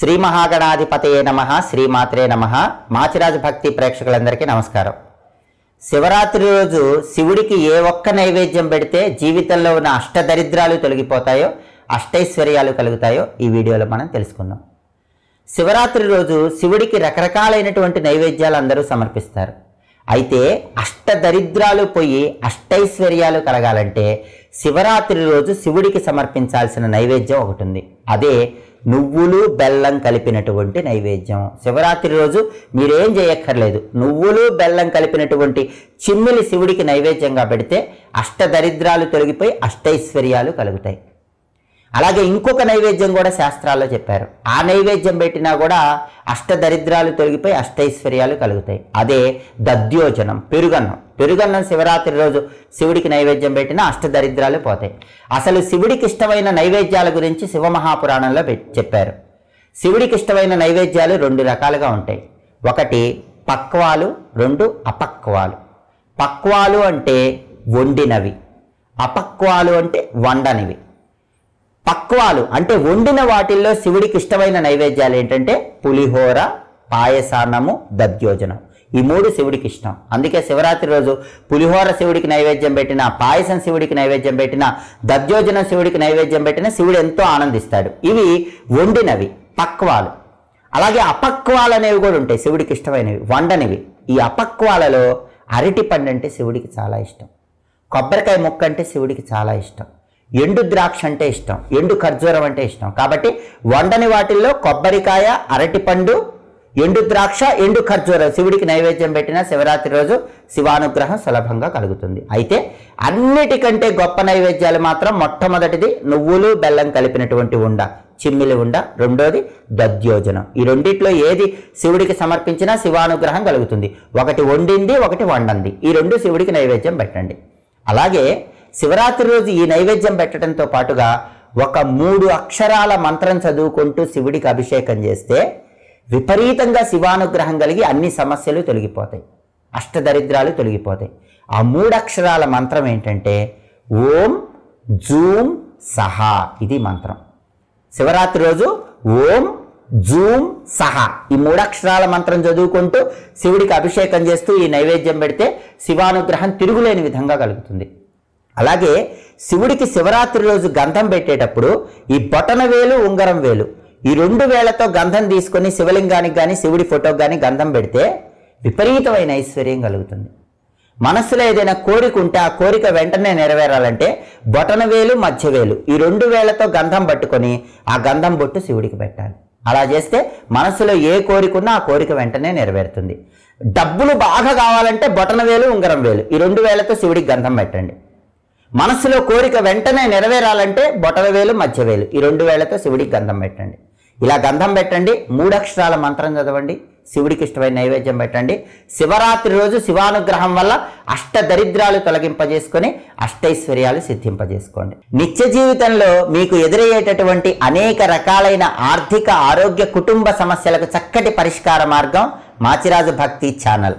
శ్రీ మహాగణాధిపతయే నమ శ్రీమాత్రే నమ. మాచిరాజు భక్తి ప్రేక్షకులందరికీ నమస్కారం. శివరాత్రి రోజు శివుడికి ఏ ఒక్క నైవేద్యం పెడితే జీవితంలో ఉన్న అష్టదరిద్రాలు తొలగిపోతాయో అష్టైశ్వర్యాలు కలుగుతాయో ఈ వీడియోలో మనం తెలుసుకుందాం. శివరాత్రి రోజు శివుడికి రకరకాలైనటువంటి నైవేద్యాలు అందరూ సమర్పిస్తారు. అయితే అష్టదరిద్రాలు పోయి అష్టైశ్వర్యాలు కలగాలంటే శివరాత్రి రోజు శివుడికి సమర్పించాల్సిన నైవేద్యం ఒకటి ఉంది అదే నువ్వులు బెల్లం కలిపినటువంటి నైవేద్యం. శివరాత్రి రోజు మీరేం చేయక్కర్లేదు. నువ్వులు బెల్లం కలిపినటువంటి చిమ్మిలి శివుడికి నైవేద్యంగా పెడితే అష్టదరిద్రాలు తొలగిపోయి అష్టైశ్వర్యాలు కలుగుతాయి. అలాగే ఇంకొక నైవేద్యం కూడా శాస్త్రాల్లో చెప్పారు. ఆ నైవేద్యం పెట్టినా కూడా అష్టదరిద్రాలు తొలగిపోయి అష్టైశ్వర్యాలు కలుగుతాయి. అదే దద్యోజనం పెరుగన్నం. పెరుగన్నం శివరాత్రి రోజు శివుడికి నైవేద్యం పెట్టినా అష్టదరిద్రాలు పోతాయి. అసలు శివుడికి ఇష్టమైన నైవేద్యాల గురించి శివమహాపురాణంలో చెప్పారు. శివుడికి ఇష్టమైన నైవేద్యాలు రెండు రకాలుగా ఉంటాయి. ఒకటి పక్వాలు రెండు అపక్వాలు. పక్వాలు అంటే వండినవి. అపక్వాలు అంటే వండనివి. పక్వాలు అంటే వండిన వాటిల్లో శివుడికి ఇష్టమైన నైవేద్యాలు ఏంటంటే పులిహోర పాయసాన్నము దద్యోజనం. ఈ మూడు శివుడికి ఇష్టం. అందుకే శివరాత్రి రోజు పులిహోర శివుడికి నైవేద్యం పెట్టిన పాయసం శివుడికి నైవేద్యం పెట్టిన దద్యోజనం శివుడికి నైవేద్యం పెట్టిన శివుడు ఎంతో ఆనందిస్తాడు. ఇవి వండినవి పక్వాలు. అలాగే అపక్వాలు అనేవి కూడా ఉంటాయి శివుడికి ఇష్టమైనవి వండనివి. ఈ అపక్వాలలో అరటి పండు అంటే శివుడికి చాలా ఇష్టం. కొబ్బరికాయ ముక్క అంటే శివుడికి చాలా ఇష్టం. ఎండు ద్రాక్ష అంటే ఇష్టం ఎండు ఖర్జూరం అంటే ఇష్టం. కాబట్టి వండని వాటిల్లో కొబ్బరికాయ అరటిపండు ఎండు ద్రాక్ష ఎండు ఖర్జూరం. శివుడికి నైవేద్యం పెట్టిన శివరాత్రి రోజు శివానుగ్రహం సులభంగా కలుగుతుంది. అయితే అన్నిటికంటే గొప్ప నైవేద్యాలు మాత్రం మొట్టమొదటిది నువ్వులు బెల్లం కలిపినటువంటి ఉండ చిమ్మిలి ఉండ రెండోది దద్యోజనం. ఈ రెండిట్లో ఏది శివుడికి సమర్పించినా శివానుగ్రహం కలుగుతుంది. ఒకటి వండింది ఒకటి వండంది. ఈ రెండు శివుడికి నైవేద్యం పెట్టండి. అలాగే శివరాత్రి రోజు ఈ నైవేద్యం పెట్టడంతో పాటుగా ఒక మూడు అక్షరాల మంత్రం చదువుకుంటూ శివుడికి అభిషేకం చేస్తే విపరీతంగా శివానుగ్రహం కలిగి అన్ని సమస్యలు తొలగిపోతాయి. అష్టదరిద్రాలు తొలగిపోతాయి. ఆ మూడు అక్షరాల మంత్రం ఏంటంటే ఓం జూమ్ సహా ఇది మంత్రం. శివరాత్రి రోజు ఓం జూమ్ సహా ఈ మూడక్షరాల మంత్రం చదువుకుంటూ శివుడికి అభిషేకం చేస్తూ ఈ నైవేద్యం పెడితే శివానుగ్రహం తిరుగులేని విధంగా కలుగుతుంది. అలాగే శివుడికి శివరాత్రి రోజు గంధం పెట్టేటప్పుడు ఈ బొటన వేలు ఉంగరం వేలు ఈ రెండు వేలతో గంధం తీసుకొని శివలింగానికి కానీ శివుడి ఫోటోకి కానీ గంధం పెడితే విపరీతమైన ఐశ్వర్యం కలుగుతుంది. మనసులో ఏదైనా కోరిక ఉంటే ఆ కోరిక వెంటనే నెరవేరాలంటే బొటన వేలు మధ్య వేలు ఈ రెండు వేలతో గంధం పట్టుకొని ఆ గంధం బొట్టు శివుడికి పెట్టాలి. అలా చేస్తే మనసులో ఏ కోరిక ఉన్నా ఆ కోరిక వెంటనే నెరవేరుతుంది. డబ్బులు బాగా కావాలంటే బొటన వేలు ఉంగరం వేలు ఈ రెండు వేలతో శివుడికి గంధం పెట్టండి. మనసులో కోరిక వెంటనే నెరవేరాలంటే బొటలవేలు వేలు మధ్య వేలు. ఈ రెండు వేలతో శివుడికి గంధం పెట్టండి. ఇలా గంధం పెట్టండి మూడక్షరాల మంత్రం చదవండి శివుడికి ఇష్టమైన నైవేద్యం పెట్టండి. శివరాత్రి రోజు శివానుగ్రహం వల్ల అష్ట దరిద్రాలు తొలగింపజేసుకొని అష్టైశ్వర్యాలు సిద్ధింపజేసుకోండి. నిత్య జీవితంలో మీకు ఎదురయ్యేటటువంటి అనేక రకాలైన ఆర్థిక ఆరోగ్య కుటుంబ సమస్యలకు చక్కటి పరిష్కార మార్గం మాచిరాజు భక్తి ఛానల్.